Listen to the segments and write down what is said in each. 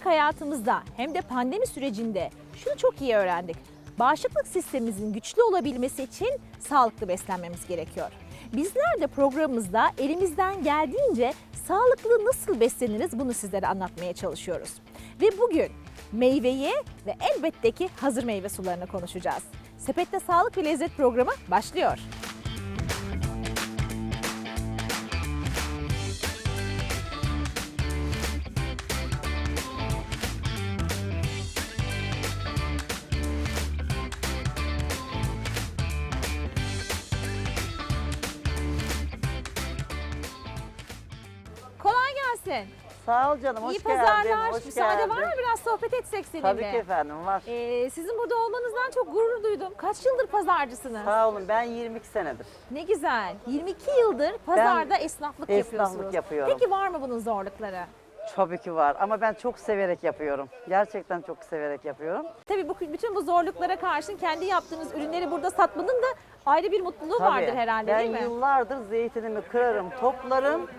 Günlük hayatımızda hem de pandemi sürecinde şunu çok iyi öğrendik. Bağışıklık sistemimizin güçlü olabilmesi için sağlıklı beslenmemiz gerekiyor. Bizler de programımızda elimizden geldiğince sağlıklı nasıl besleniriz bunu sizlere anlatmaya çalışıyoruz. Ve bugün meyveyi ve elbette ki hazır meyve sularını konuşacağız. Sepette Sağlık ve Lezzet programı başlıyor. Sağ ol canım, hoş İyi geldin. pazarlar. Hoş Müsaade geldin. var mı biraz sohbet etsek seninle? Tabii ki efendim, var. Ee, sizin burada olmanızdan çok gurur duydum. Kaç yıldır pazarcısınız? Sağ olun, ben 22 senedir. Ne güzel. 22 yıldır pazarda esnaflık, esnaflık yapıyorsunuz. yapıyorum. Peki var mı bunun zorlukları? Tabii ki var ama ben çok severek yapıyorum. Gerçekten çok severek yapıyorum. Tabii bu bütün bu zorluklara karşın kendi yaptığınız ürünleri burada satmanın da ayrı bir mutluluğu Tabii. vardır herhalde ben değil mi? yıllardır zeytinimi kırarım, toplarım,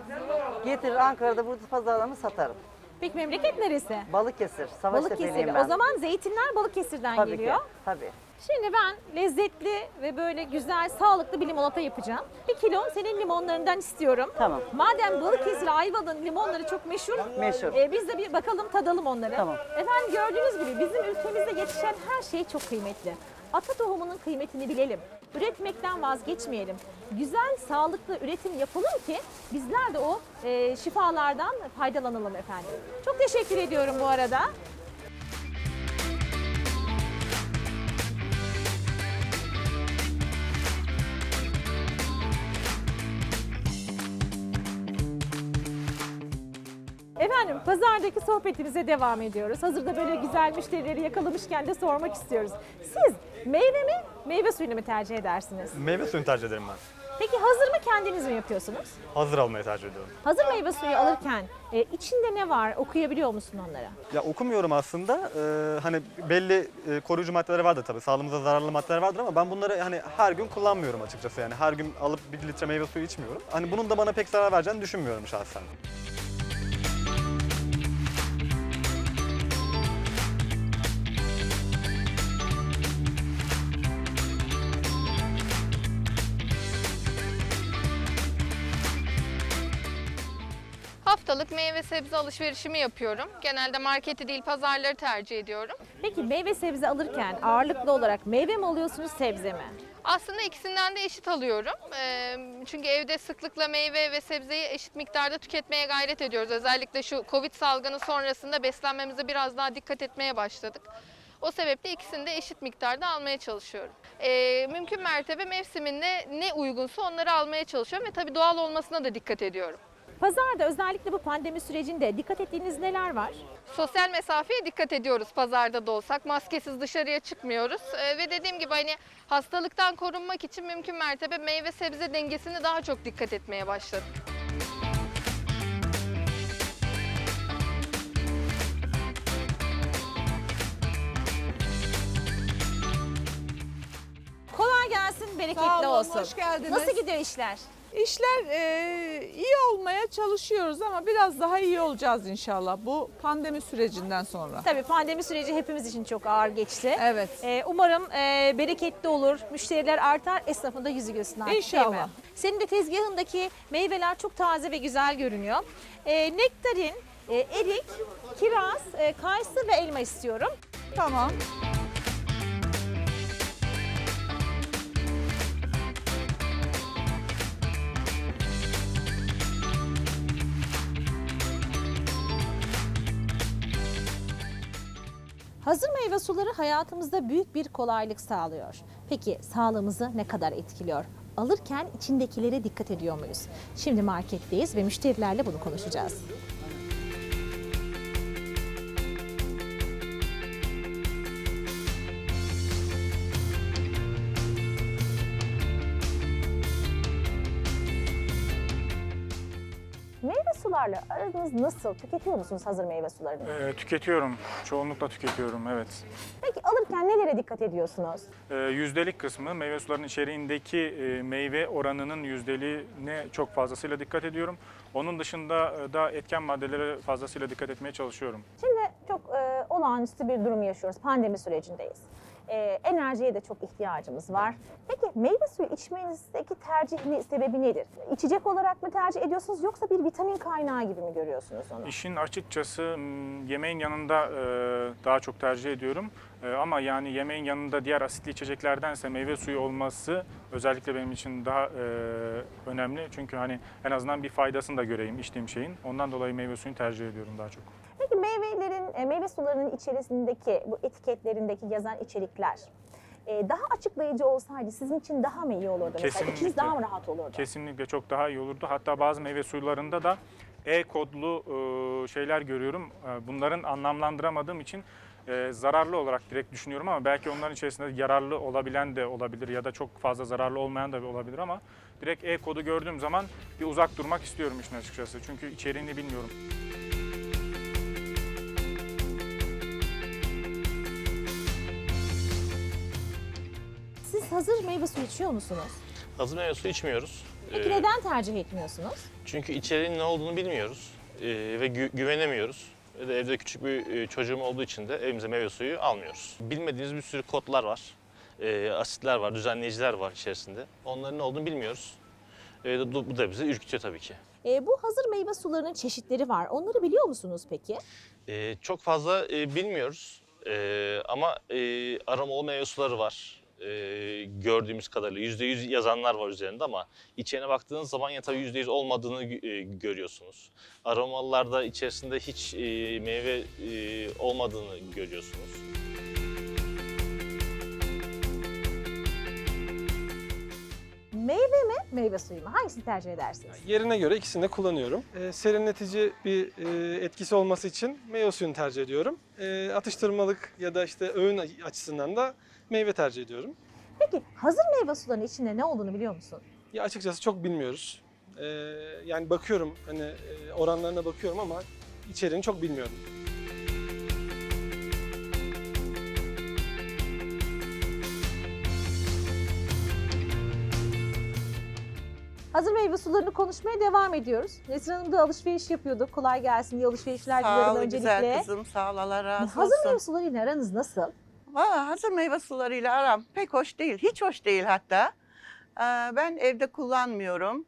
getirir Ankara'da burada pazarlarımı satarım. Peki memleket neresi? Balıkesir, Balıkesir. Savaştepe'liyim ben. O zaman zeytinler Balıkesir'den Tabii geliyor. ki, tabii. Şimdi ben lezzetli ve böyle güzel, sağlıklı bir limonata yapacağım. Bir kilo senin limonlarından istiyorum. Tamam. Madem Balıkesir Ayvalık'ın limonları çok meşhur, Meşhur. e, biz de bir bakalım tadalım onları. Tamam. Efendim gördüğünüz gibi bizim ülkemizde yetişen her şey çok kıymetli. Ata tohumunun kıymetini bilelim. Üretmekten vazgeçmeyelim. Güzel, sağlıklı üretim yapalım ki bizler de o e, şifalardan faydalanalım efendim. Çok teşekkür ediyorum bu arada. Efendim pazardaki sohbetimize devam ediyoruz. Hazırda böyle güzel müşterileri yakalamışken de sormak istiyoruz. Siz meyve mi, meyve suyunu mu tercih edersiniz? Meyve suyunu tercih ederim ben. Peki hazır mı kendiniz mi yapıyorsunuz? Hazır almayı tercih ediyorum. Hazır meyve suyu alırken e, içinde ne var okuyabiliyor musun onlara? Ya okumuyorum aslında. Ee, hani belli e, koruyucu maddeleri vardır tabii. Sağlığımıza zararlı maddeler vardır ama ben bunları hani her gün kullanmıyorum açıkçası. Yani her gün alıp bir litre meyve suyu içmiyorum. Hani bunun da bana pek zarar vereceğini düşünmüyorum şahsen. Haftalık meyve sebze alışverişimi yapıyorum. Genelde marketi değil pazarları tercih ediyorum. Peki meyve sebze alırken ağırlıklı olarak meyve mi alıyorsunuz sebze mi? Aslında ikisinden de eşit alıyorum. Çünkü evde sıklıkla meyve ve sebzeyi eşit miktarda tüketmeye gayret ediyoruz. Özellikle şu Covid salgını sonrasında beslenmemize biraz daha dikkat etmeye başladık. O sebeple ikisini de eşit miktarda almaya çalışıyorum. Ee, mümkün mertebe mevsiminde ne uygunsa onları almaya çalışıyorum ve tabii doğal olmasına da dikkat ediyorum. Pazarda özellikle bu pandemi sürecinde dikkat ettiğiniz neler var? Sosyal mesafeye dikkat ediyoruz pazarda da olsak. Maskesiz dışarıya çıkmıyoruz. Ee, ve dediğim gibi hani hastalıktan korunmak için mümkün mertebe meyve sebze dengesini daha çok dikkat etmeye başladık. Bereketli Sağ olun, olsun. hoş geldiniz. Nasıl gidiyor işler? İşler e, iyi olmaya çalışıyoruz ama biraz daha iyi olacağız inşallah bu pandemi sürecinden sonra. Tabii pandemi süreci hepimiz için çok ağır geçti. Evet. Ee, umarım e, bereketli olur, müşteriler artar, esnafın da yüzü gülsün artık değil mi? İnşallah. Senin de tezgahındaki meyveler çok taze ve güzel görünüyor. Ee, nektarin, e, erik, kiraz, e, kayısı ve elma istiyorum. Tamam. Hazır meyve suları hayatımızda büyük bir kolaylık sağlıyor. Peki sağlığımızı ne kadar etkiliyor? Alırken içindekilere dikkat ediyor muyuz? Şimdi marketteyiz ve müşterilerle bunu konuşacağız. Sularla aranız nasıl? Tüketiyor musunuz hazır meyve sularını? Ee, tüketiyorum. Çoğunlukla tüketiyorum evet. Peki alırken nelere dikkat ediyorsunuz? Ee, yüzdelik kısmı meyve sularının içeriğindeki e, meyve oranının yüzdeliğine çok fazlasıyla dikkat ediyorum. Onun dışında e, da etken maddelere fazlasıyla dikkat etmeye çalışıyorum. Şimdi çok e, olağanüstü bir durum yaşıyoruz. Pandemi sürecindeyiz. E, enerjiye de çok ihtiyacımız var. Peki meyve suyu içmenizdeki tercih sebebi nedir? İçecek olarak mı tercih ediyorsunuz yoksa bir vitamin kaynağı gibi mi görüyorsunuz onu? İşin açıkçası yemeğin yanında e, daha çok tercih ediyorum. E, Ama yani yemeğin yanında diğer asitli içeceklerdense meyve suyu olması özellikle benim için daha e, önemli. Çünkü hani en azından bir faydasını da göreyim içtiğim şeyin. Ondan dolayı meyve suyunu tercih ediyorum daha çok. Peki meyvelerin, e, meyve sularının içerisindeki bu etiketlerindeki yazan içerikler e, daha açıklayıcı olsaydı sizin için daha mı iyi olurdu? Kesinlikle. daha mı rahat olurdu? Kesinlikle çok daha iyi olurdu. Hatta bazı meyve suyularında da e, şeyler görüyorum. E, Bunların anlamlandıramadığım için e, zararlı olarak direkt düşünüyorum ama belki onların içerisinde yararlı olabilen de olabilir ya da çok fazla zararlı olmayan da olabilir ama direkt E-kodu gördüğüm zaman bir uzak durmak istiyorum işin açıkçası. Çünkü içeriğini bilmiyorum. Siz hazır meyve suyu içiyor musunuz? Hazır meyve suyu içmiyoruz. Peki Ee, neden tercih etmiyorsunuz? Çünkü içeriğinin ne olduğunu bilmiyoruz ee, ve gü- güvenemiyoruz. Ve de evde küçük bir e, çocuğum olduğu için de evimize meyve suyu almıyoruz. Bilmediğimiz bir sürü kodlar var, Ee, asitler var, düzenleyiciler var içerisinde. Onların ne olduğunu bilmiyoruz. Ee, bu da bizi ürkütüyor tabii ki. E, bu hazır meyve sularının çeşitleri var. Onları biliyor musunuz peki? Ee, çok fazla e, bilmiyoruz Ee, ama e, aromalı meyve suları var. Ee, gördüğümüz kadarıyla %100 yazanlar var üzerinde ama içine baktığınız zaman ya tabii %100 olmadığını e, görüyorsunuz. Aromalılarda içerisinde hiç e, meyve e, olmadığını görüyorsunuz. Meyve mi, meyve suyu mu? Hangisini tercih edersiniz? Yerine göre ikisini de kullanıyorum. Ee, serinletici bir e, etkisi olması için meyve suyunu tercih ediyorum. Ee, atıştırmalık ya da işte öğün açısından da meyve tercih ediyorum. Peki hazır meyve sularının içinde ne olduğunu biliyor musun? Ya açıkçası çok bilmiyoruz. Ee, yani bakıyorum hani e, oranlarına bakıyorum ama içeriğini çok bilmiyorum. Hazır meyve sularını konuşmaya devam ediyoruz. Nesrin Hanım da alışveriş yapıyordu. Kolay gelsin, iyi alışverişler Sağ ol öncelikle. güzel kızım, sağ ol Allah razı Hazır olsun. meyve sularıyla aranız nasıl? Valla hazır meyve sularıyla aram pek hoş değil, hiç hoş değil hatta. Ee, Ben evde kullanmıyorum.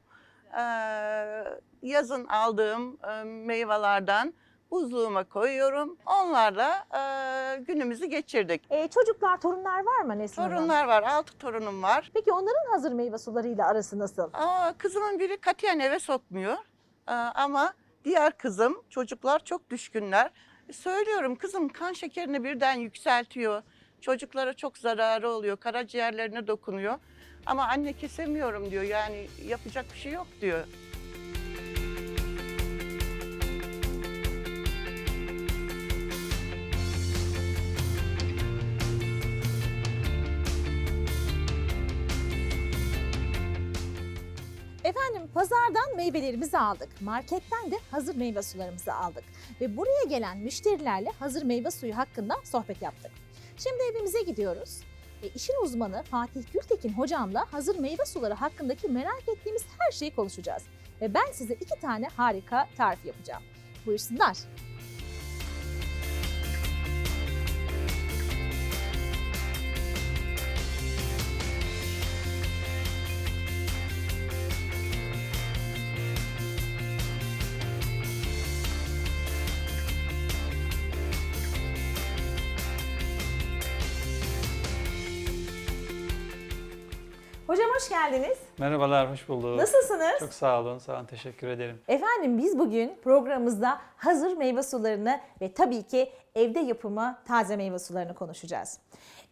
Ee, Yazın aldığım e, meyvelerden buzluğuma koyuyorum. Onlarla e, günümüzü geçirdik. Ee, çocuklar, torunlar var mı Nesrin Hanım? Torunlar var, altı torunum var. Peki onların hazır meyve sularıyla arası nasıl? Aa, kızımın biri katiyen eve sokmuyor. Ee, ama diğer kızım, çocuklar çok düşkünler. Söylüyorum kızım kan şekerini birden yükseltiyor. Çocuklara çok zararı oluyor, karaciğerlerine dokunuyor. Ama anne kesemiyorum diyor yani yapacak bir şey yok diyor. Efendim pazardan meyvelerimizi aldık. Marketten de hazır meyve sularımızı aldık. Ve buraya gelen müşterilerle hazır meyve suyu hakkında sohbet yaptık. Şimdi evimize gidiyoruz. E, işin uzmanı Fatih Gültekin hocamla hazır meyve suları hakkındaki merak ettiğimiz her şeyi konuşacağız. Ve ben size iki tane harika tarif yapacağım. Buyursunlar. Hocam hoş geldiniz. Merhabalar, hoş bulduk. Nasılsınız? Çok sağ olun, sağ olun. Teşekkür ederim. Efendim biz bugün programımızda hazır meyve sularını ve tabii ki evde yapımı taze meyve sularını konuşacağız.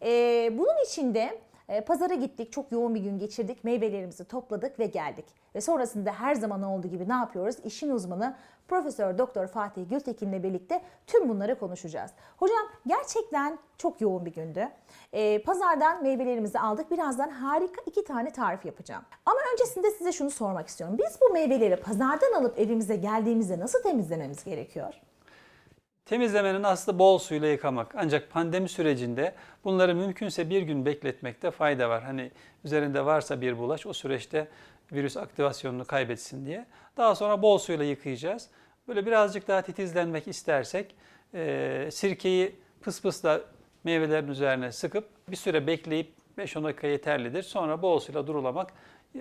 Ee, bunun için de E, pazara gittik, çok yoğun bir gün geçirdik, meyvelerimizi topladık ve geldik. Ve sonrasında her zaman olduğu gibi ne yapıyoruz? İşin uzmanı Profesör Doktor Fatih Gültekin'le birlikte tüm bunları konuşacağız. Hocam gerçekten çok yoğun bir gündü. E, pazardan meyvelerimizi aldık. Birazdan harika iki tane tarif yapacağım. Ama öncesinde size şunu sormak istiyorum. Biz bu meyveleri pazardan alıp evimize geldiğimizde nasıl temizlememiz gerekiyor? Temizlemenin aslı bol suyla yıkamak. Ancak pandemi sürecinde bunları mümkünse bir gün bekletmekte fayda var. Hani üzerinde varsa bir bulaş o süreçte virüs aktivasyonunu kaybetsin diye. Daha sonra bol suyla yıkayacağız. Böyle birazcık daha titizlenmek istersek e, sirkeyi pıspısla meyvelerin üzerine sıkıp bir süre bekleyip 5-10 dakika yeterlidir. Sonra bol suyla durulamak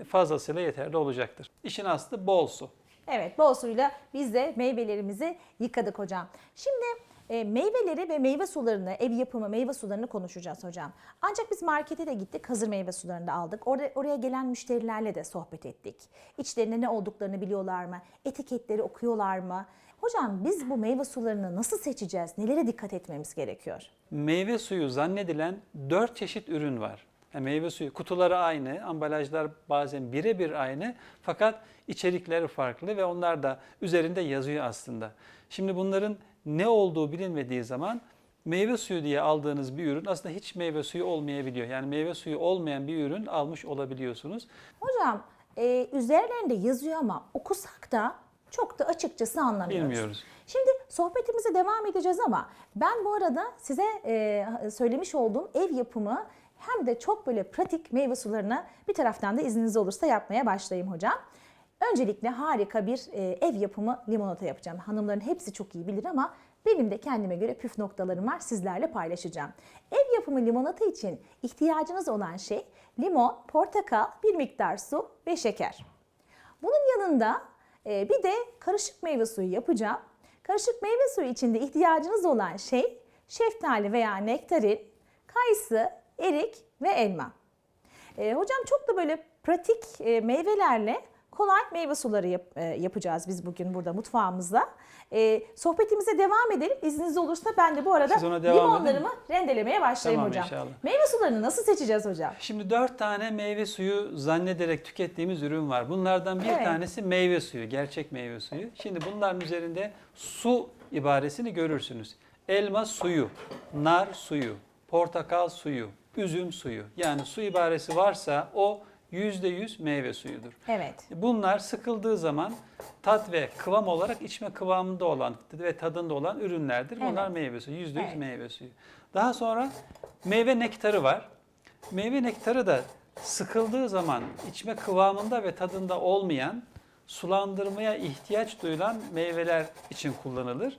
fazlasıyla yeterli olacaktır. İşin aslı bol su. Evet bol suyla biz de meyvelerimizi yıkadık hocam. Şimdi e, meyveleri ve meyve sularını, ev yapımı meyve sularını konuşacağız hocam. Ancak biz markete de gittik, hazır meyve sularını da aldık. Orada, oraya gelen müşterilerle de sohbet ettik. İçlerinde ne olduklarını biliyorlar mı? Etiketleri okuyorlar mı? Hocam biz bu meyve sularını nasıl seçeceğiz? Nelere dikkat etmemiz gerekiyor? Meyve suyu zannedilen 4 çeşit ürün var. Yani meyve suyu kutuları aynı, ambalajlar bazen birebir aynı fakat içerikleri farklı ve onlar da üzerinde yazıyor aslında. Şimdi bunların ne olduğu bilinmediği zaman meyve suyu diye aldığınız bir ürün aslında hiç meyve suyu olmayabiliyor. Yani meyve suyu olmayan bir ürün almış olabiliyorsunuz. Hocam e, üzerlerinde yazıyor ama okusak da çok da açıkçası anlamıyoruz. Bilmiyoruz. Şimdi sohbetimize devam edeceğiz ama ben bu arada size e, söylemiş olduğum ev yapımı hem de çok böyle pratik meyve sularını bir taraftan da izniniz olursa yapmaya başlayayım hocam. Öncelikle harika bir e, ev yapımı limonata yapacağım. Hanımların hepsi çok iyi bilir ama benim de kendime göre püf noktalarım var sizlerle paylaşacağım. Ev yapımı limonata için ihtiyacınız olan şey limon, portakal, bir miktar su ve şeker. Bunun yanında e, bir de karışık meyve suyu yapacağım. Karışık meyve suyu içinde ihtiyacınız olan şey şeftali veya nektarin, kayısı, erik ve elma. E, hocam çok da böyle pratik e, meyvelerle kolay meyve suları yap- e, yapacağız biz bugün burada mutfağımızda. E, sohbetimize devam edelim. İzniniz olursa ben de bu arada limonlarımı rendelemeye başlayayım Tamam, hocam. inşallah. Meyve sularını nasıl seçeceğiz hocam? Şimdi dört tane meyve suyu zannederek tükettiğimiz ürün var. Bunlardan bir Evet. tanesi meyve suyu, gerçek meyve suyu. Şimdi bunların üzerinde su ibaresini görürsünüz. Elma suyu, nar suyu, portakal suyu, üzüm suyu. Yani su ibaresi varsa o %100 meyve suyudur. Evet. Bunlar sıkıldığı zaman tat ve kıvam olarak içme kıvamında olan ve tadında olan ürünlerdir. Bunlar Evet. meyve suyu, %100 Evet. meyve suyu. Daha sonra meyve nektarı var. Meyve nektarı da sıkıldığı zaman içme kıvamında ve tadında olmayan, sulandırmaya ihtiyaç duyulan meyveler için kullanılır.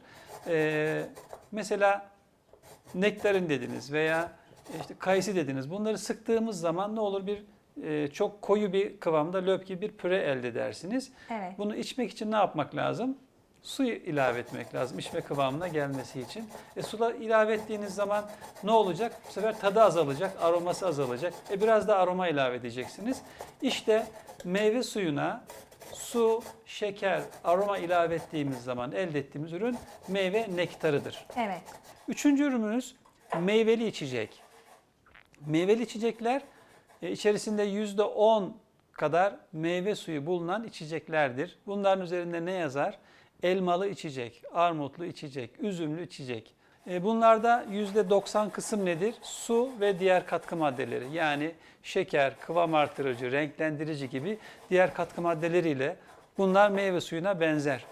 Ee, mesela nektarin dediniz veya işte kayısı dediniz. Bunları sıktığımız zaman ne olur bir e, çok koyu bir kıvamda löp gibi bir püre elde edersiniz. Evet. Bunu içmek için ne yapmak lazım? Su ilave etmek lazım içme kıvamına gelmesi için. E, suda ilave ettiğiniz zaman ne olacak? Bu sefer tadı azalacak, aroması azalacak. E, biraz da aroma ilave edeceksiniz. İşte meyve suyuna su, şeker, aroma ilave ettiğimiz zaman elde ettiğimiz ürün meyve nektarıdır. Evet. Üçüncü ürünümüz meyveli içecek. Meyveli içecekler e, içerisinde yüzde on kadar meyve suyu bulunan içeceklerdir. Bunların üzerinde ne yazar? Elmalı içecek, armutlu içecek, üzümlü içecek. E, Bunlarda yüzde 90 kısım nedir? Su ve diğer katkı maddeleri. Yani şeker, kıvam artırıcı, renklendirici gibi diğer katkı maddeleriyle bunlar meyve suyuna benzer.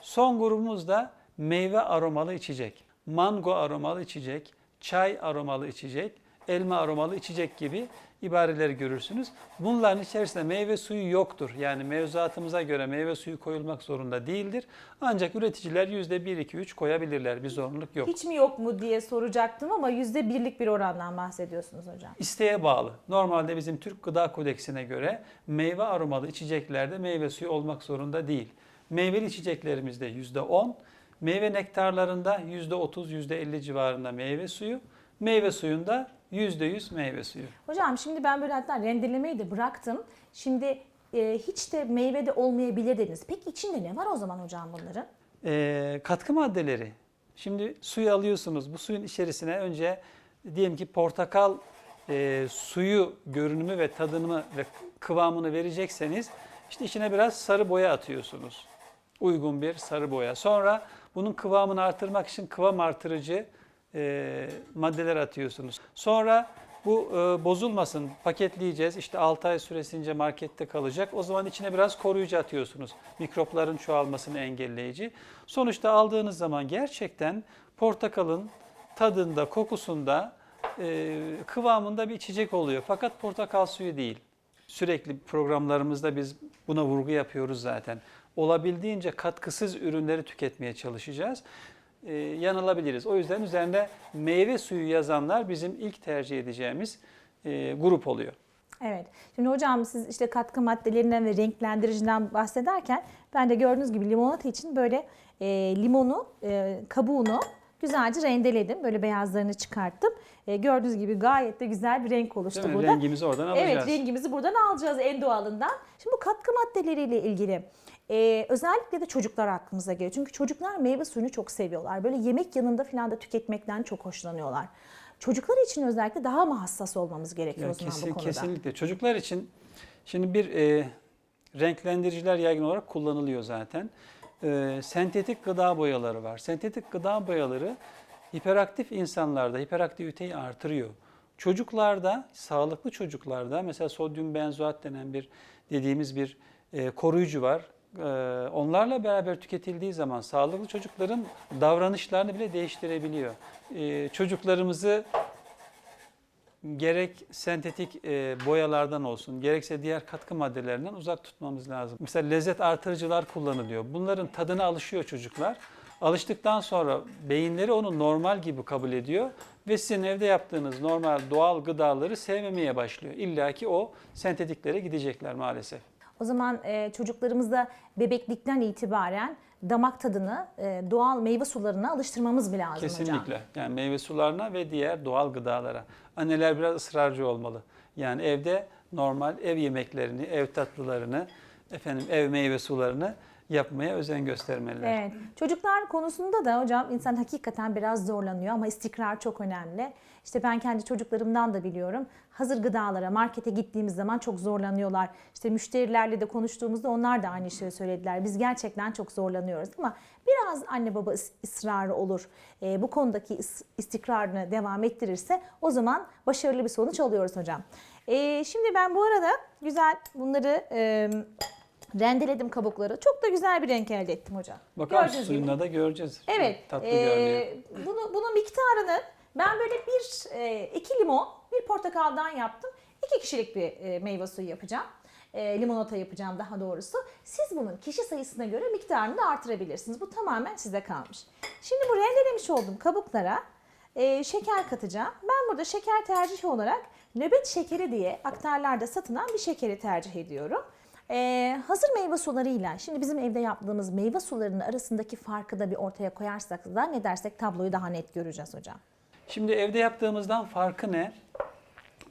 Son grubumuz da meyve aromalı içecek. Mango aromalı içecek, çay aromalı içecek, elma aromalı içecek gibi ibareleri görürsünüz. Bunların içerisinde meyve suyu yoktur. Yani mevzuatımıza göre meyve suyu koyulmak zorunda değildir. Ancak üreticiler %1, 2, 3 koyabilirler. Bir zorunluluk yok. Hiç mi yok mu diye soracaktım ama yüzde birlik bir orandan bahsediyorsunuz hocam. İsteğe bağlı. Normalde bizim Türk Gıda Kodeksine göre meyve aromalı içeceklerde meyve suyu olmak zorunda değil. Meyveli içeceklerimizde %10, meyve nektarlarında %30, %50 civarında meyve suyu, meyve suyunda %100 meyve suyu. Hocam şimdi ben böyle hatta rendelemeyi de bıraktım. Şimdi e, hiç de meyvede olmayabilir dediniz. Peki içinde ne var o zaman hocam bunların? Ee, katkı maddeleri. Şimdi suyu alıyorsunuz. Bu suyun içerisine önce diyelim ki portakal e, suyu, görünümü ve tadını ve kıvamını verecekseniz işte içine biraz sarı boya atıyorsunuz. Uygun bir sarı boya. Sonra bunun kıvamını artırmak için kıvam artırıcı e, maddeler atıyorsunuz. Sonra bu e, bozulmasın, paketleyeceğiz. İşte 6 ay süresince markette kalacak. O zaman içine biraz koruyucu atıyorsunuz. Mikropların çoğalmasını engelleyici. Sonuçta aldığınız zaman gerçekten portakalın tadında, kokusunda, e, kıvamında bir içecek oluyor. Fakat portakal suyu değil. Sürekli programlarımızda biz buna vurgu yapıyoruz zaten. Olabildiğince katkısız ürünleri tüketmeye çalışacağız. Ee, yanılabiliriz. O yüzden üzerinde meyve suyu yazanlar bizim ilk tercih edeceğimiz e, grup oluyor. Evet. Şimdi hocam siz işte katkı maddelerinden ve renklendiriciden bahsederken ben de gördüğünüz gibi limonata için böyle e, limonu, e, kabuğunu güzelce rendeledim. Böyle beyazlarını çıkarttım. E, gördüğünüz gibi gayet de güzel bir renk oluştu Değil mi? burada. Rengimizi oradan alacağız. Evet rengimizi buradan alacağız en doğalından. Şimdi bu katkı maddeleriyle ilgili e, özellikle de çocuklar aklımıza geliyor. Çünkü çocuklar meyve suyunu çok seviyorlar. Böyle yemek yanında falan da tüketmekten çok hoşlanıyorlar. Çocuklar için özellikle daha mı hassas olmamız gerekiyor Ya o zaman kesin- bu konuda? Kesinlikle. Çocuklar için şimdi bir e, renklendiriciler yaygın olarak kullanılıyor zaten. E, sentetik gıda boyaları var. Sentetik gıda boyaları hiperaktif insanlarda hiperaktiviteyi artırıyor. Çocuklarda, sağlıklı çocuklarda mesela sodyum benzoat denen bir dediğimiz bir e, koruyucu var. E, onlarla beraber tüketildiği zaman sağlıklı çocukların davranışlarını bile değiştirebiliyor. E, çocuklarımızı gerek sentetik e, boyalardan olsun, gerekse diğer katkı maddelerinden uzak tutmamız lazım. Mesela lezzet artırıcılar kullanılıyor. Bunların tadına alışıyor çocuklar. Alıştıktan sonra beyinleri onu normal gibi kabul ediyor ve sizin evde yaptığınız normal doğal gıdaları sevmemeye başlıyor. İlla ki o sentetiklere gidecekler maalesef. O zaman e, çocuklarımızda bebeklikten itibaren damak tadını e, doğal meyve sularına alıştırmamız bile lazım hocam. Kesinlikle. Yani meyve sularına ve diğer doğal gıdalara. Anneler biraz ısrarcı olmalı. Yani evde normal ev yemeklerini, ev tatlılarını, efendim ev meyve sularını yapmaya özen göstermeliler. Evet. Çocuklar konusunda da hocam insan hakikaten biraz zorlanıyor ama istikrar çok önemli. İşte ben kendi çocuklarımdan da biliyorum. Hazır gıdalara markete gittiğimiz zaman çok zorlanıyorlar. İşte müşterilerle de konuştuğumuzda onlar da aynı şeyi söylediler. Biz gerçekten çok zorlanıyoruz ama biraz anne baba ıs- ısrarı olur. Ee, bu konudaki is- istikrarını devam ettirirse o zaman başarılı bir sonuç alıyoruz hocam. Ee, şimdi ben bu arada güzel bunları e, rendeledim kabukları. Çok da güzel bir renk elde ettim hocam. Bakalım Gördüğünüz gibi. suyunda da göreceğiz. Evet. Tatlı ee, görünüyor. bunu, bunun miktarını ben böyle bir e, iki limon, bir portakaldan yaptım. İki kişilik bir e, meyve suyu yapacağım. E, limonata yapacağım daha doğrusu. Siz bunun kişi sayısına göre miktarını da artırabilirsiniz. Bu tamamen size kalmış. Şimdi bu rendelemiş olduğum kabuklara e, şeker katacağım. Ben burada şeker tercihi olarak nöbet şekeri diye aktarlarda satılan bir şekeri tercih ediyorum. Ee, hazır meyve sularıyla şimdi bizim evde yaptığımız meyve sularının arasındaki farkı da bir ortaya koyarsak zannedersek tabloyu daha net göreceğiz hocam. Şimdi evde yaptığımızdan farkı ne?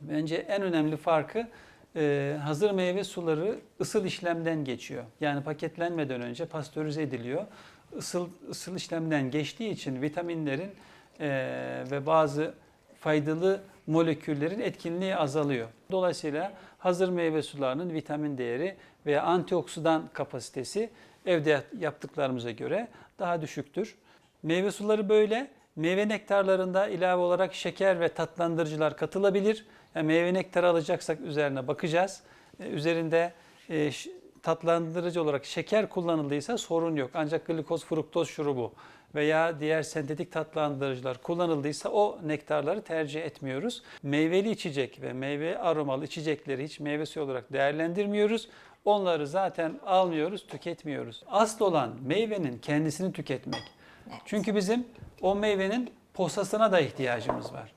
Bence en önemli farkı e, hazır meyve suları ısıl işlemden geçiyor. Yani paketlenmeden önce pastörize ediliyor. Isıl, ısıl işlemden geçtiği için vitaminlerin e, ve bazı faydalı moleküllerin etkinliği azalıyor. Dolayısıyla hazır meyve sularının vitamin değeri veya antioksidan kapasitesi evde yaptıklarımıza göre daha düşüktür. Meyve suları böyle. Meyve nektarlarında ilave olarak şeker ve tatlandırıcılar katılabilir. Yani meyve nektarı alacaksak üzerine bakacağız. Ee, Üzerinde e, tatlandırıcı olarak şeker kullanıldıysa sorun yok. Ancak glikoz, fruktoz şurubu veya diğer sentetik tatlandırıcılar kullanıldıysa o nektarları tercih etmiyoruz. Meyveli içecek ve meyve aromalı içecekleri hiç meyve suyu olarak değerlendirmiyoruz. Onları zaten almıyoruz, tüketmiyoruz. Asıl olan meyvenin kendisini tüketmek. Çünkü bizim o meyvenin posasına da ihtiyacımız var.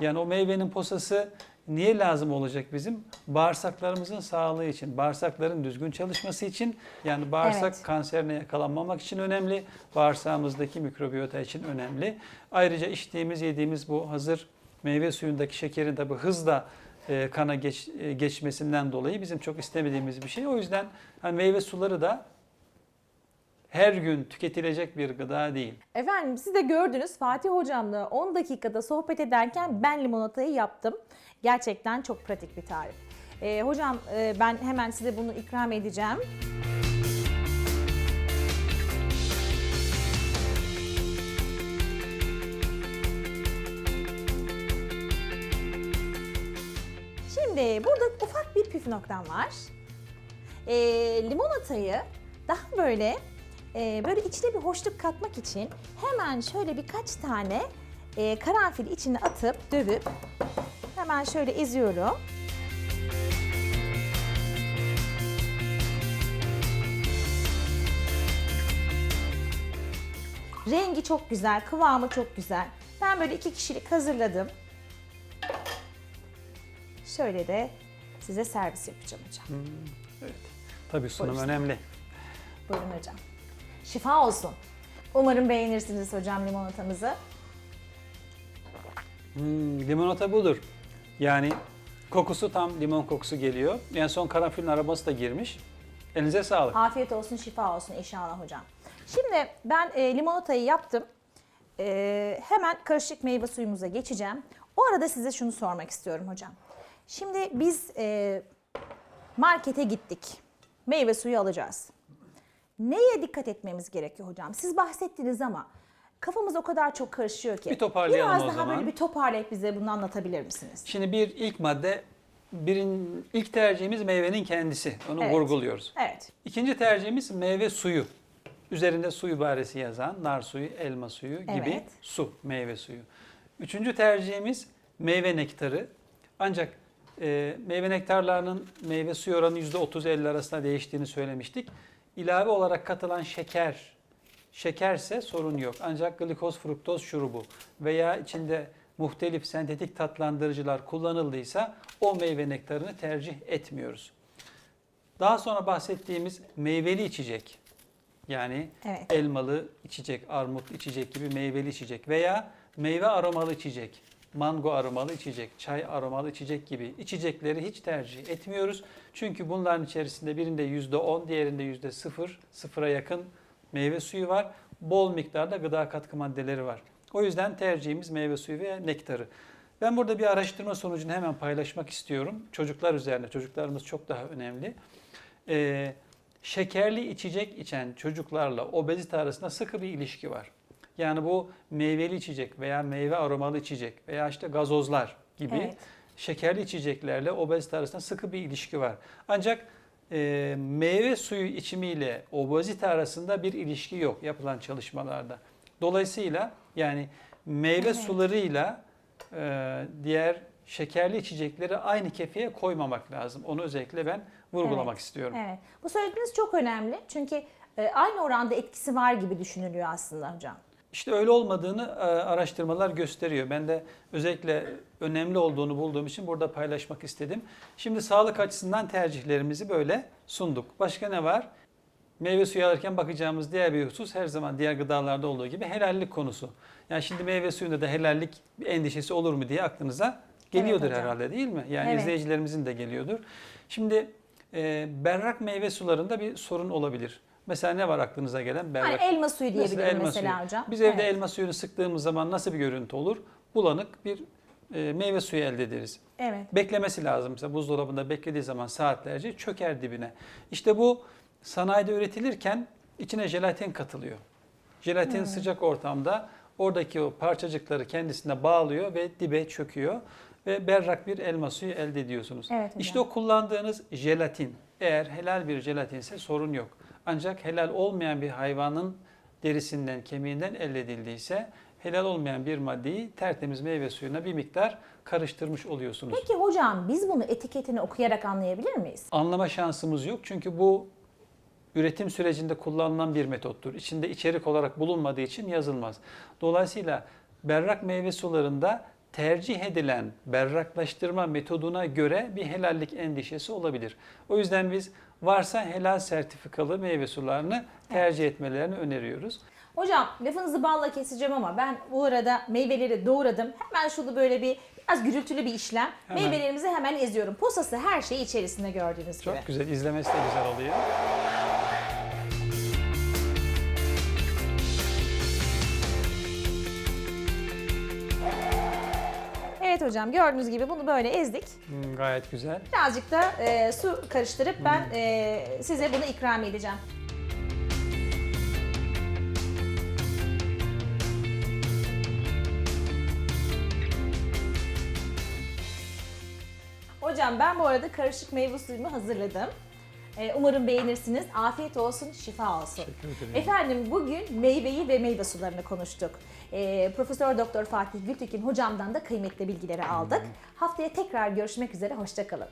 Yani o meyvenin posası niye lazım olacak bizim? Bağırsaklarımızın sağlığı için, bağırsakların düzgün çalışması için, yani bağırsak Evet. kanserine yakalanmamak için önemli, bağırsağımızdaki mikrobiyota için önemli. Ayrıca içtiğimiz, yediğimiz bu hazır meyve suyundaki şekerin tabi hızla e, kana geç, e, geçmesinden dolayı bizim çok istemediğimiz bir şey. O yüzden hani meyve suları da her gün tüketilecek bir gıda değil. Efendim siz de gördünüz Fatih hocamla 10 dakikada sohbet ederken ben limonatayı yaptım. Gerçekten çok pratik bir tarif. Ee, hocam e, ben hemen size bunu ikram edeceğim. Şimdi burada ufak bir püf noktam var. Ee, limonatayı daha böyle e, böyle içine bir hoşluk katmak için hemen şöyle birkaç tane e, karanfil içine atıp dövüp hemen şöyle eziyorum. Rengi çok güzel, kıvamı çok güzel. Ben böyle iki kişilik hazırladım. Şöyle de size servis yapacağım hocam. Tabii sunum Buyursun. önemli. Buyurun hocam. Şifa olsun. Umarım beğenirsiniz hocam limonatamızı. Hmm, limonata budur. Yani kokusu tam limon kokusu geliyor. En son karanfilin arabası da girmiş. Elinize sağlık. Afiyet olsun, şifa olsun inşallah hocam. Şimdi ben e, limonatayı yaptım. E, hemen karışık meyve suyumuza geçeceğim. O arada size şunu sormak istiyorum hocam. Şimdi biz e, markete gittik. Meyve suyu alacağız. Neye dikkat etmemiz gerekiyor hocam? Siz bahsettiniz ama kafamız o kadar çok karışıyor ki. Bir toparlayalım Biraz o daha zaman. böyle bir toparlayıp bize bunu anlatabilir misiniz? Şimdi bir ilk madde, birin ilk tercihimiz meyvenin kendisi. Onu Evet. vurguluyoruz. Evet. İkinci tercihimiz meyve suyu. Üzerinde su ibaresi yazan nar suyu, elma suyu gibi Evet. su, meyve suyu. Üçüncü tercihimiz meyve nektarı. Ancak e, meyve nektarlarının meyve suyu oranı %30-50 arasında değiştiğini söylemiştik. İlave olarak katılan şeker, şekerse sorun yok. Ancak glikoz, fruktoz şurubu veya içinde muhtelif sentetik tatlandırıcılar kullanıldıysa o meyve nektarını tercih etmiyoruz. Daha sonra bahsettiğimiz meyveli içecek. Yani Evet. elmalı içecek, armut içecek gibi meyveli içecek veya meyve aromalı içecek, mango aromalı içecek, çay aromalı içecek gibi içecekleri hiç tercih etmiyoruz. Çünkü bunların içerisinde birinde %10, diğerinde %0, sıfıra yakın meyve suyu var. Bol miktarda gıda katkı maddeleri var. O yüzden tercihimiz meyve suyu ve nektarı. Ben burada bir araştırma sonucunu hemen paylaşmak istiyorum. Çocuklar üzerine. Çocuklarımız çok daha önemli. Ee, şekerli içecek içen çocuklarla obezite arasında sıkı bir ilişki var. Yani bu meyveli içecek veya meyve aromalı içecek veya işte gazozlar gibi Evet. şekerli içeceklerle obezite arasında sıkı bir ilişki var. Ancak e, meyve suyu içimiyle obezite arasında bir ilişki yok yapılan çalışmalarda. Dolayısıyla yani meyve Evet. sularıyla e, diğer şekerli içecekleri aynı kefeye koymamak lazım. Onu özellikle ben vurgulamak Evet, istiyorum. Evet. Bu söylediğiniz çok önemli. Çünkü e, aynı oranda etkisi var gibi düşünülüyor aslında hocam. İşte öyle olmadığını e, araştırmalar gösteriyor. Ben de özellikle önemli olduğunu bulduğum için burada paylaşmak istedim. Şimdi sağlık açısından tercihlerimizi böyle sunduk. Başka ne var? Meyve suyu alırken bakacağımız diğer bir husus her zaman diğer gıdalarda olduğu gibi helallik konusu. Yani şimdi meyve suyunda da helallik endişesi olur mu diye aklınıza geliyordur hocam. herhalde değil mi? Yani Evet. izleyicilerimizin de geliyordur. Şimdi e, berrak meyve sularında bir sorun olabilir. Mesela ne var aklınıza gelen berrak? Hani elma suyu diyebilirim mesela, elma suyu. hocam. Biz evde Evet. elma suyunu sıktığımız zaman nasıl bir görüntü olur? Bulanık bir e, meyve suyu elde ederiz. Evet. Beklemesi lazım. Mesela buzdolabında beklediği zaman saatlerce çöker dibine. İşte bu sanayide üretilirken içine jelatin katılıyor. Jelatin Hmm. sıcak ortamda oradaki o parçacıkları kendisine bağlıyor ve dibe çöküyor ve berrak bir elma suyu elde ediyorsunuz. Evet hocam. İşte o kullandığınız jelatin eğer helal bir jelatinse sorun yok. Ancak helal olmayan bir hayvanın derisinden, kemiğinden elde edildiyse helal olmayan bir maddeyi tertemiz meyve suyuna bir miktar karıştırmış oluyorsunuz. Peki hocam biz bunu etiketini okuyarak anlayabilir miyiz? Anlama şansımız yok çünkü bu üretim sürecinde kullanılan bir metottur. İçinde içerik olarak bulunmadığı için yazılmaz. Dolayısıyla berrak meyve sularında tercih edilen berraklaştırma metoduna göre bir helallik endişesi olabilir. O yüzden biz varsa helal sertifikalı meyve sularını tercih etmelerini öneriyoruz. Hocam lafınızı balla keseceğim ama ben bu arada meyveleri doğradım. Hemen şunu böyle bir biraz gürültülü bir işlem. Hemen. Meyvelerimizi hemen eziyorum. Posası her şeyi içerisinde gördüğünüz Çok gibi. Çok güzel. izlemesi de güzel oluyor. Evet hocam gördüğünüz gibi bunu böyle ezdik. Hmm, gayet güzel. Birazcık da e, su karıştırıp ben hmm. e, size bunu ikram edeceğim. Hocam ben bu arada karışık meyve suyumu hazırladım. E, umarım beğenirsiniz. Afiyet olsun, şifa olsun. Efendim bugün meyveyi ve meyve sularını konuştuk. E, Profesör Doktor Fatih Gültekin hocamdan da kıymetli bilgileri aldık. Haftaya tekrar görüşmek üzere, hoşçakalın.